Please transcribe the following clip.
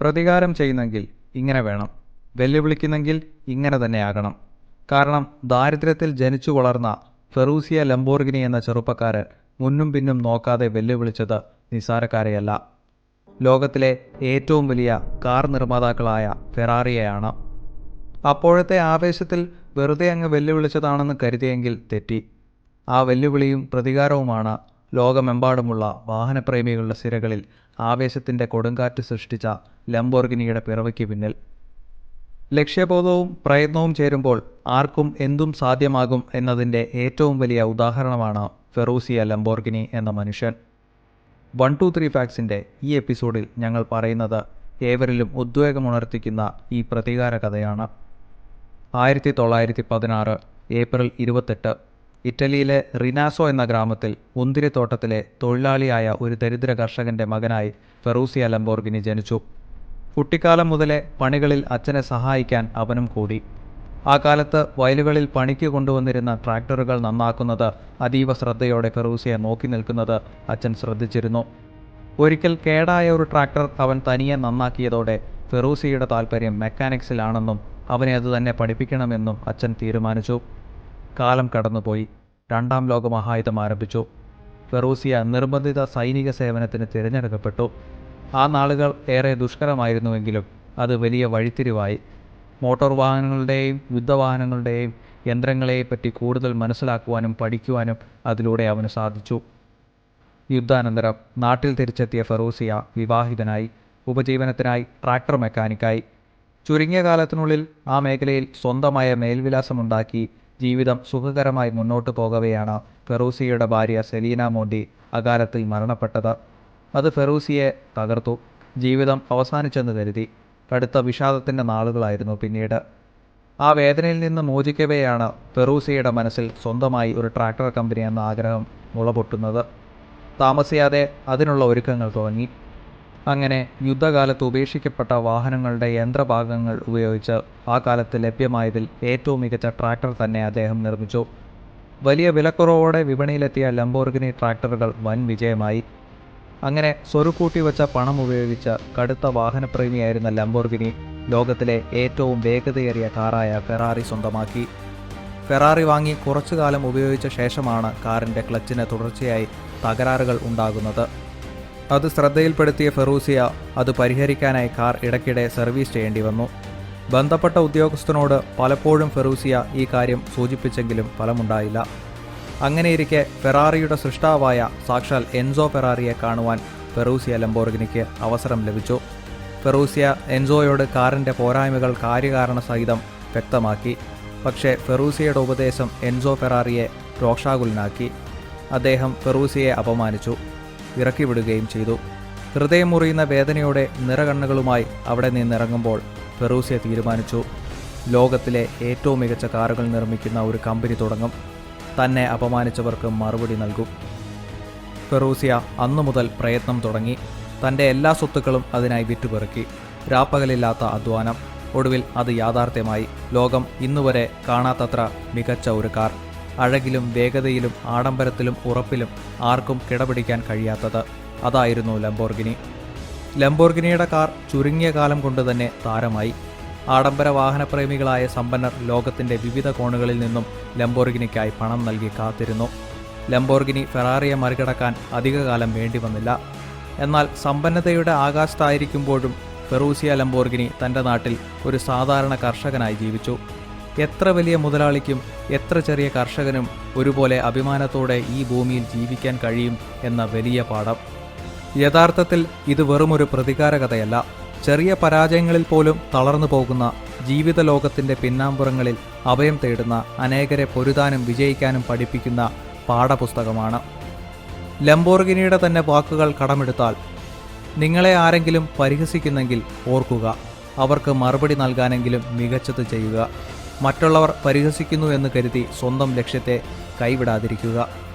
പ്രതികാരം ചെയ്യുന്നെങ്കിൽ ഇങ്ങനെ വേണം. വെല്ലുവിളിക്കുന്നെങ്കിൽ ഇങ്ങനെ തന്നെ തന്നെയാകണം കാരണം ദാരിദ്ര്യത്തിൽ ജനിച്ചു വളർന്ന ഫെറൂസിയ ലംബോർഗിനി എന്ന ചെറുപ്പക്കാരൻ മുന്നും പിന്നും നോക്കാതെ വെല്ലുവിളിച്ചത് നിസാരക്കാരെയല്ല ലോകത്തിലെ ഏറ്റവും വലിയ കാർ നിർമ്മാതാക്കളായ ഫെറാറിയയാണ്. അപ്പോഴത്തെ ആവേശത്തിൽ വെറുതെ അങ്ങ് വെല്ലുവിളിച്ചതാണെന്ന് കരുതിയെങ്കിൽ തെറ്റി. ആ വെല്ലുവിളിയും പ്രതികാരവുമാണ് ലോകമെമ്പാടുമുള്ള വാഹനപ്രേമികളുടെ സിരകളിൽ ആവേശത്തിന്റെ കൊടുങ്കാറ്റ് സൃഷ്ടിച്ച ലംബോർഗിനിയുടെ പിറവിക്ക് പിന്നിൽ. ലക്ഷ്യബോധവും പ്രയത്നവും ചേരുമ്പോൾ ആർക്കും എന്തും സാധ്യമാകും എന്നതിന്റെ ഏറ്റവും വലിയ ഉദാഹരണമാണ് ഫെറൂസിയ ലംബോർഗിനി എന്ന മനുഷ്യൻ. വൺ ടു ത്രീ ഫാക്സിന്റെ ഈ എപ്പിസോഡിൽ ഞങ്ങൾ പറയുന്നത് ഏവരിലും ഉദ്വേഗമുണർത്തിക്കുന്ന ഈ പ്രതികാര കഥയാണ് ആയിരത്തി തൊള്ളായിരത്തി പതിനാറ് ഏപ്രിൽ ഇരുപത്തെട്ട് ഇറ്റലിയിലെ റിനാസോ എന്ന ഗ്രാമത്തിൽ മുന്തിരിത്തോട്ടത്തിലെ തൊഴിലാളിയായ ഒരു ദരിദ്ര കർഷകന്റെ മകനായി ഫെറൂസിയ ലംബോർഗിനി ജനിച്ചു. കുട്ടിക്കാലം മുതലേ പണികളിൽ അച്ഛനെ സഹായിക്കാൻ അവനും കൂടി. ആ കാലത്ത് വയലുകളിൽ പണിക്ക് കൊണ്ടുവന്നിരുന്ന ട്രാക്ടറുകൾ നന്നാക്കുന്നത് അതീവ ശ്രദ്ധയോടെ ഫെറൂസിയെ നോക്കി നിൽക്കുന്നത് അച്ഛൻ ശ്രദ്ധിച്ചിരുന്നു. ഒരിക്കൽ കേടായ ഒരു ട്രാക്ടർ അവൻ തനിയെ നന്നാക്കിയതോടെ ഫെറൂസിയുടെ താൽപ്പര്യം മെക്കാനിക്സിലാണെന്നും അവനെ അത് തന്നെ പഠിപ്പിക്കണമെന്നും അച്ഛൻ തീരുമാനിച്ചു. കാലം കടന്നുപോയി. രണ്ടാം ലോക മഹായുധം ആരംഭിച്ചു. ഫെറൂസിയ നിർബന്ധിത സൈനിക സേവനത്തിന് തിരഞ്ഞെടുക്കപ്പെട്ടു. ആ നാളുകൾ ഏറെ ദുഷ്കരമായിരുന്നുവെങ്കിലും അത് വലിയ വഴിത്തിരിവായി. മോട്ടോർ വാഹനങ്ങളുടെയും യുദ്ധവാഹനങ്ങളുടെയും യന്ത്രങ്ങളെപ്പറ്റി കൂടുതൽ മനസ്സിലാക്കുവാനും പഠിക്കുവാനും അതിലൂടെ അവന് സാധിച്ചു. യുദ്ധാനന്തരം നാട്ടിൽ തിരിച്ചെത്തിയ ഫെറൂസിയ വിവാഹിതനായി ഉപജീവനത്തിനായി ട്രാക്ടർ മെക്കാനിക്കായി. ചുരുങ്ങിയ കാലത്തിനുള്ളിൽ ആ മേഖലയിൽ സ്വന്തമായ മേൽവിലാസമുണ്ടാക്കി ജീവിതം സുഖകരമായി മുന്നോട്ട് പോകവെയാണ് ഫെറൂസിയയുടെ ഭാര്യ സെലീന മോണ്ടി അകാലത്തിൽ മരണപ്പെട്ടത്. അത് ഫെറൂസിയെ തകർത്തു. ജീവിതം അവസാനിച്ചെന്ന് കരുതി. കടുത്ത വിഷാദത്തിന്റെ നാളുകളായിരുന്നു പിന്നീട്. ആ വേദനയിൽ നിന്ന് മോചിക്കവെയാണ് ഫെറൂസിയുടെ മനസ്സിൽ സ്വന്തമായി ഒരു ട്രാക്ടർ കമ്പനി എന്ന ആഗ്രഹം മുളപൊട്ടുന്നത്. താമസിയാതെ അതിനുള്ള ഒരുക്കങ്ങൾ തുടങ്ങി. അങ്ങനെ യുദ്ധകാലത്ത് ഉപേക്ഷിക്കപ്പെട്ട വാഹനങ്ങളുടെ യന്ത്രഭാഗങ്ങൾ ഉപയോഗിച്ച് ആ കാലത്ത് ലഭ്യമായതിൽ ഏറ്റവും മികച്ച ട്രാക്ടർ തന്നെ അദ്ദേഹം നിർമ്മിച്ചു. വലിയ വിലക്കുറവോടെ വിപണിയിലെത്തിയ ലംബോർഗിനി ട്രാക്ടറുകൾ വൻ വിജയമായി. അങ്ങനെ സ്വരുക്കൂട്ടി വച്ച പണം ഉപയോഗിച്ച് കടുത്ത വാഹനപ്രേമിയായിരുന്ന ലംബോർഗിനി ലോകത്തിലെ ഏറ്റവും വേഗതയേറിയ കാറായ ഫെറാറി സ്വന്തമാക്കി. ഫെറാറി വാങ്ങി കുറച്ചു കാലം ഉപയോഗിച്ച ശേഷമാണ് കാറിന്റെ ക്ലച്ചിന് തുടർച്ചയായി തകരാറുകൾ ഉണ്ടാകുന്നത്. അത് ശ്രദ്ധയിൽപ്പെടുത്തിയ ഫെറൂസിയ അത് പരിഹരിക്കാനായി കാർ ഇടയ്ക്കിടെ സർവീസ് ചെയ്യേണ്ടി വന്നു. ബന്ധപ്പെട്ട ഉദ്യോഗസ്ഥനോട് പലപ്പോഴും ഫെറൂസിയ ഈ കാര്യം സൂചിപ്പിച്ചെങ്കിലും ഫലമുണ്ടായില്ല. അങ്ങനെയിരിക്കെ ഫെറാറിയുടെ സൃഷ്ടാവായ സാക്ഷാൽ എൻസോ ഫെറാറിയെ കാണുവാൻ ഫെറൂസിയ ലംബോർഗിനിക്ക് അവസരം ലഭിച്ചു. ഫെറൂസിയ എൻസോയോട് കാറിന്റെ പോരായ്മകൾ കാര്യകാരണ സഹിതം വ്യക്തമാക്കി. പക്ഷേ ഫെറൂസിയയുടെ ഉപദേശം എൻസോ ഫെറാറിയെ രോക്ഷാകുലനാക്കി അദ്ദേഹം ഫെറൂസിയെ അപമാനിച്ചു. ഇറക്കി വിടുകയും ചെയ്തു. ഹൃദയം മുറിയുന്ന വേദനയോടെ നിറകണ്ണുകളുമായി അവിടെ നിന്നിറങ്ങുമ്പോൾ ഫെറൂസിയ തീരുമാനിച്ചു. ലോകത്തിലെ ഏറ്റവും മികച്ച കാറുകൾ നിർമ്മിക്കുന്ന ഒരു കമ്പനി തുടങ്ങും. തന്നെ അപമാനിച്ചവർക്ക് മറുപടി നൽകും. ഫെറൂസിയ അന്നു മുതൽ പ്രയത്നം തുടങ്ങി. തന്റെ എല്ലാ സ്വത്തുക്കളും അതിനായി വിറ്റുപെറുക്കി. രാപ്പകലില്ലാത്ത അധ്വാനം. ഒടുവിൽ അത് യാഥാർത്ഥ്യമായി. ലോകം ഇന്നുവരെ കാണാത്തത്ര മികച്ച ഒരു കാർ. അഴകിലും വേഗതയിലും ആഡംബരത്തിലും ഉറപ്പിലും ആർക്കും കിടപിടിക്കാൻ കഴിയാത്തത്. അതായിരുന്നു ലംബോർഗിനി. ലംബോർഗിനിയുടെ കാർ ചുരുങ്ങിയ കാലം കൊണ്ട് തന്നെ താരമായി. ആഡംബര വാഹനപ്രേമികളായ സമ്പന്നർ ലോകത്തിന്റെ വിവിധ കോണുകളിൽ നിന്നും ലംബോർഗിനിക്കായി പണം നൽകി കാത്തിരുന്നു. ലംബോർഗിനി ഫെറാറിയെ മറികടക്കാൻ അധികകാലം വേണ്ടി വന്നില്ല എന്നാൽ സമ്പന്നതയുടെ ആകാശത്തായിരിക്കുമ്പോഴും ഫെറൂസിയ ലംബോർഗിനി തന്റെ നാട്ടിൽ ഒരു സാധാരണ കർഷകനായി ജീവിച്ചു. എത്ര വലിയ മുതലാളിക്കും എത്ര ചെറിയ കർഷകനും ഒരുപോലെ അഭിമാനത്തോടെ ഈ ഭൂമിയിൽ ജീവിക്കാൻ കഴിയും എന്ന വലിയ പാഠം. യഥാർത്ഥത്തിൽ ഇത് വെറുമൊരു പ്രതികാര കഥയല്ല ചെറിയ പരാജയങ്ങളിൽ പോലും തളർന്നു പോകുന്ന ജീവിത ലോകത്തിന്റെ പിന്നാമ്പുറങ്ങളിൽ അഭയം തേടുന്ന അനേകരെ പൊരുതാനും വിജയിക്കാനും പഠിപ്പിക്കുന്ന പാഠപുസ്തകമാണ്. ലംബോർഗിനിയുടെ തന്നെ വാക്കുകൾ കടമെടുത്താൽ നിങ്ങളെ ആരെങ്കിലും പരിഹസിക്കുന്നെങ്കിൽ ഓർക്കുക അവർക്ക് മറുപടി നൽകാനെങ്കിലും മികച്ചത് ചെയ്യുക. മറ്റുള്ളവർ പരിഹസിക്കുന്നു എന്ന് കരുതി സ്വന്തം ലക്ഷ്യത്തെ കൈവിടാതിരിക്കുക.